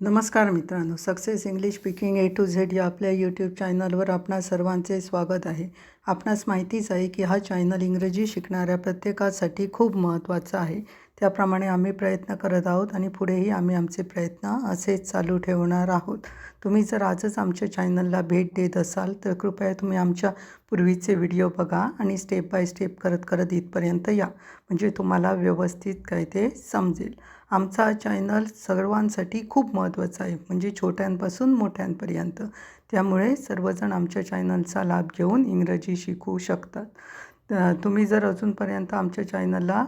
नमस्कार मित्रांनो success English speaking A to Z या आपल्या यूट्यूब चॅनलवर आपणा सर्वांचे स्वागत आहे. आपणास माहितीच आहे की हा चॅनल इंग्रजी शिकणाऱ्या प्रत्येकासाठी खूप महत्त्वाचा आहे. त्याप्रमाणे आम्ही प्रयत्न करत आहोत आणि पुढेही आम्ही आमचे प्रयत्न असेच चालू ठेवणार आहोत. तुम्ही जर आजच आमच्या चॅनलला भेट देत असाल तर कृपया तुम्ही आमच्या पूर्वीचे व्हिडिओ बघा आणि स्टेप बाय स्टेप करत करत इथपर्यंत या. म्हणजे तुम्हाला व्यवस्थित काय ते समजेल. आमचा चॅनल सर्वांसाठी खूप महत्त्वाचा आहे. म्हणजे छोट्यांपासून मोठ्यांपर्यंत. त्यामुळे सर्वजण आमच्या चॅनलचा लाभ घेऊन इंग्रजी शिकू शकतात. तुम्ही जर अजूनपर्यंत आमच्या चॅनलला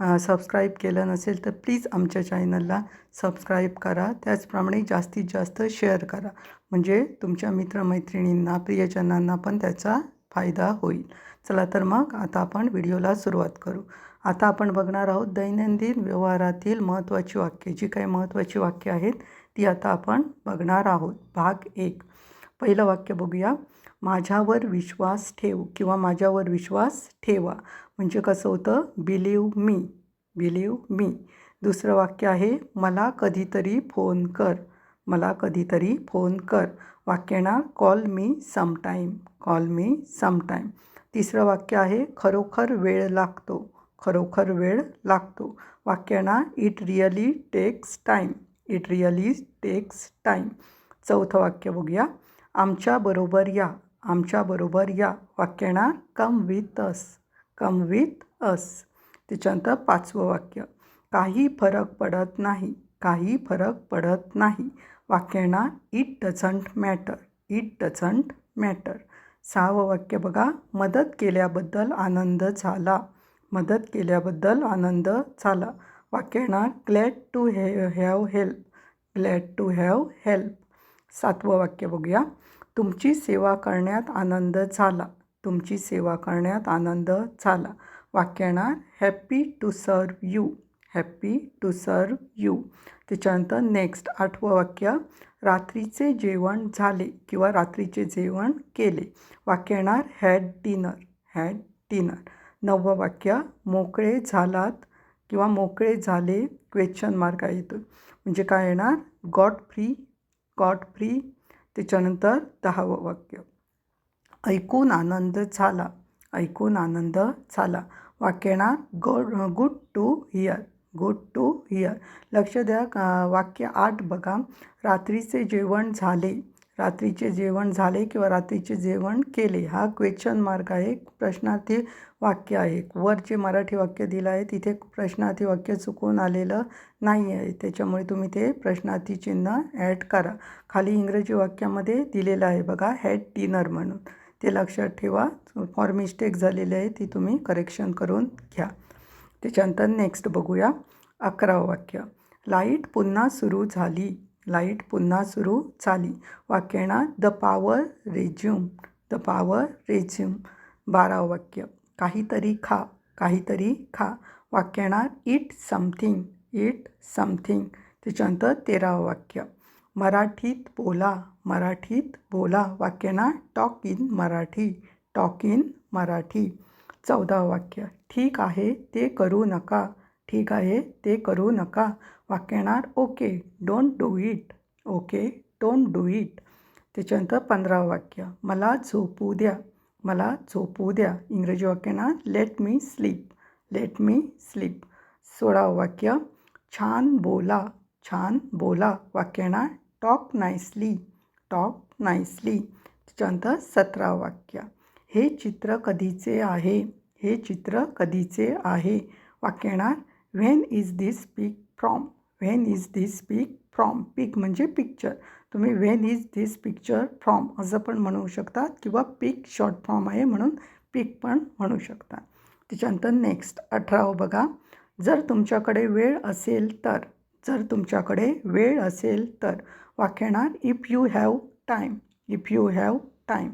सबस्क्राईब केलं नसेल तर प्लीज आमच्या चॅनलला सबस्क्राईब करा. त्याचप्रमाणे जास्तीत जास्त शेअर करा. म्हणजे तुमच्या मित्रमैत्रिणींना प्रियजनांना पण त्याचा फायदा होईल. चला तर मग आता आपण व्हिडिओला सुरुवात करू. आता आपण बघणार आहोत दैनंदिन व्यवहारातील महत्त्वाची वाक्य. जी काही महत्त्वाची वाक्य आहेत ती आता आपण बघणार आहोत. भाग एक. पहिलं वाक्य बघूया. माझ्यावर विश्वास ठेव किंवा माझ्यावर विश्वास ठेवा. म्हणजे कसं होतं? बिलीव मी बिलीव मी दुसरं वाक्य आहे मला कधीतरी फोन कर. मला कधीतरी फोन कर. वाक्यांना call me sometime call me sometime तिसरं वाक्य आहे खरोखर वेळ लागतो. खरोखर वेळ लागतो. वाक्यांना it really takes time it really takes time चौथं वाक्य बघूया. आमच्याबरोबर या. आमच्याबरोबर या. वाक्यांना come with us come with us. त्याच्यानंतर पाचवं वाक्य. काही फरक पडत नाही. काही फरक पडत नाही. वाक्याना it doesn't matter it doesn't matter सहावं वाक्य बघा. मदत केल्याबद्दल आनंद झाला. मदत केल्याबद्दल आनंद झाला. वाक्यांना ग्लॅड टू हे have help glad to have help सातवं वाक्य बघूया. तुमची सेवा करण्यात आनंद झाला. तुमची सेवा करण्यात आनंद झाला. वाक्यणार happy to serve you happy to serve you त्याच्यानंतर नेक्स्ट आठवं वाक्य रात्रीचे जेवण झाले किंवा रात्रीचे जेवण केले. वाक्य येणार हॅड डिनर हॅड डिनर नववं वाक्य मोकळे झालात किंवा मोकळे झाले? क्वेश्चन मार्क येतो म्हणजे काय येणार? गॉट फ्री गॉट फ्री त्याच्यानंतर दहावं वाक्य ऐकून आनंद झाला. ऐकून आनंद झाला. वाक्य येणार good good to hear good to hear. लक्ष द्या का- वाक्य आठ बघा. रात्रीचे जेवण झाले. रात्रीचे जेवण झाले किंवा रात्रीचे जेवण केले? हा क्वेश्चन मार्क आहे. प्रश्नार्थी वाक्य आहे. वर जे मराठी वाक्य दिलं आहे तिथे प्रश्नार्थी वाक्य चुकून आलेलं नाही आहे. त्याच्यामुळे तुम्ही ते प्रश्नार्थी चिन्ह ॲड करा. खाली इंग्रजी वाक्यामध्ये दिलेलं आहे बघा हॅड डिनर म्हणून. ते लक्षात ठेवा. फॉर मिस्टेक झालेली आहे ती तुम्ही करेक्शन करून घ्या. त्याच्यानंतर नेक्स्ट बघूया. अकरावं वाक्य. लाइट पुन्हा सुरू झाली. लाइट पुन्हा सुरू झाली. वाक्याना the power resume the power resume बारावं वाक्य. काहीतरी खा. काहीतरी खा. वाक्याना इट समथिंग इट समथिंग त्याच्यानंतर तेरावं वाक्य. मराठीत बोला मराठीत बोला वाक्याना talk in Marathi talk in Marathi. चौदावं वाक्य. ठीक आहे ते करू नका. ठीक आहे ते करू नका. वाक्यणार okay don't do it. Okay don't do it. त्याच्यानंतर पंधरावं वाक्य. मला झोपू द्या. मला झोपू द्या. इंग्रजी वाक्याना let me sleep let me sleep सोळावं वाक्य. छान बोला. छान बोला. वाक्यना टॉक नाईसली टॉक नाईसली त्याच्यानंतर सतरावं वाक्य. हे चित्र कधीचे आहे? हे चित्र कधीचे आहे? वाक्याणार when is this pic from when is this pic from pic म्हणजे पिक्चर तुम्ही when is this picture from असं पण म्हणू शकता किंवा पिक शॉर्ट फॉर्म आहे म्हणून पिक पण म्हणू शकता. त्याच्यानंतर नेक्स्ट अठरावं बघा. जर तुमच्याकडे वेळ असेल तर जर तुमच्याकडे वेळ असेल तर वाक्याणार if you have time if you have time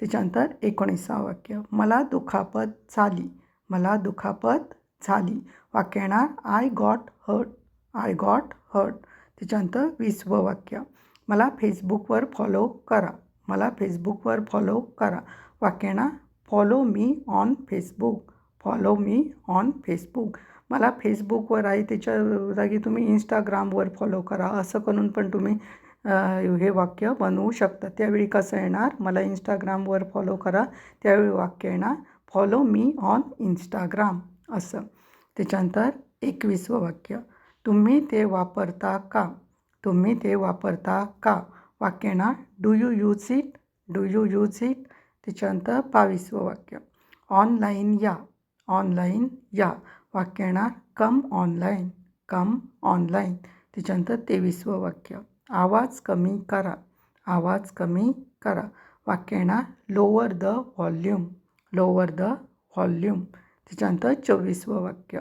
त्याच्यानंतर एकोणीसावं वाक्य मला दुखापत झाली मला दुखापत झाली. वाक्य येणार I got hurt I got hurt त्याच्यानंतर वीसवं वाक्य मला फेसबुकवर फॉलो करा मला फेसबुकवर फॉलो करा. वाक्य येणार follow me on Facebook follow me on Facebook मला फेसबुकवर आहे त्याच्या जागी तुम्ही इंस्टाग्रामवर फॉलो करा असं करून पण तुम्ही हे वाक्य बनवू शकता. त्यावेळी कसं येणार? मला इंस्टाग्रामवर फॉलो करा. त्यावेळी वाक्य येणार फॉलो मी ऑन इंस्टाग्राम असं. त्याच्यानंतर एकवीसवं वाक्य तुम्ही ते वापरता का? तुम्ही ते वापरता का? वाक्य येणार do you use it do you use it त्याच्यानंतर बावीसवं वाक्य ऑनलाईन या ऑनलाईन या. वाक्य येणार कम ऑनलाईन कम ऑनलाईन त्याच्यानंतर तेवीसवं वाक्य आवाज कमी करा. आवाज कमी करा. वाक्य येणार lower the volume lower the volume त्याच्यानंतर चोवीसवं वाक्य.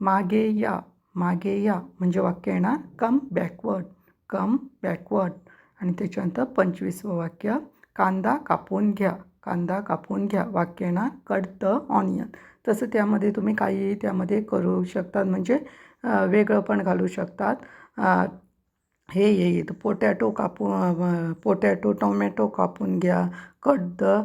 मागे या. मागे या. म्हणजे वाक्य येणार कम बॅकवर्ड कम बॅकवर्ड आणि त्याच्यानंतर पंचवीसवं वाक्य. कांदा कापून घ्या. कांदा कापून घ्या. वाक्य येणार कट द ऑनियन तसं त्यामध्ये तुम्ही काही त्यामध्ये करू शकतात. म्हणजे वेगळं पण घालू शकतात. हे येईल पोटॅटो कापू पोटॅटो टोमॅटो कापून घ्या. कट द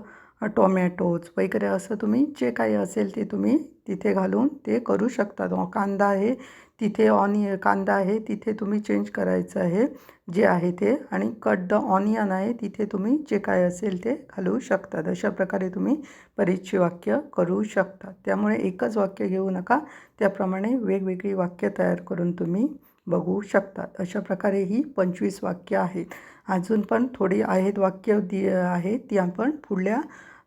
टोमॅटोज वगैरे असं तुम्ही जे काही असेल ते तुम्ही तिथे घालून ते करू शकतात कांदा आहे तिथे ऑनि कांदा आहे तिथे तुम्ही चेंज करायचं आहे जे आहे ते. आणि कट द ऑनियन आहे तिथे तुम्ही जे काय असेल ते घालू शकतात अशा प्रकारे तुम्ही बरीचशी वाक्य करू शकता. त्यामुळे एकच वाक्य घेऊ नका. त्याप्रमाणे वेगवेगळी वाक्य तयार करून तुम्ही बघू शकतात. अशा प्रकारे ही पंचवीस वाक्य आहेत. अजून पण थोडी आहेत वाक्य दी आहेत ती आपण पुढल्या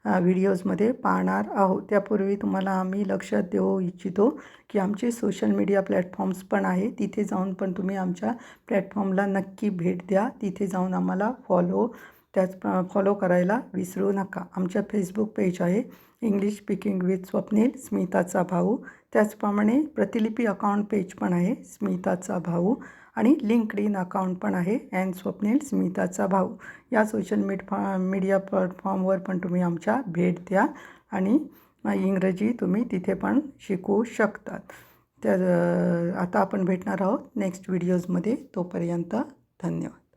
व्हिडिओजमध्ये पाहणार आहोत. त्यापूर्वी तुम्हाला आम्ही लक्षात देऊ इच्छितो की आमचे सोशल मीडिया प्लॅटफॉर्म्स पण आहे तिथे जाऊन पण तुम्ही आमच्या प्लॅटफॉर्मला नक्की भेट द्या. तिथे जाऊन आम्हाला फॉलो त्याच फॉलो करायला विसरू नका. आमच्या फेसबुक पेज आहे इंग्लिश स्पीकिंग विथ स्वप्नील स्मिताचा भाऊ. त्याचप्रमाणे प्रतिलिपी अकाउंट पेज पण आहे स्मिताचा भाऊ. आणि लिंक्ड इन अकाउंट पण आहे अँड स्वप्नील स्मिताचा भाऊ. या सोशल मीड मीडिया प्लॅटफॉर्मवर पण तुम्ही आमच्या भेट द्या आणि इंग्रजी तुम्ही तिथे पण शिकू शकतात. तर आता आपण भेटणार आहोत नेक्स्ट व्हिडिओजमध्ये तोपर्यंत धन्यवाद.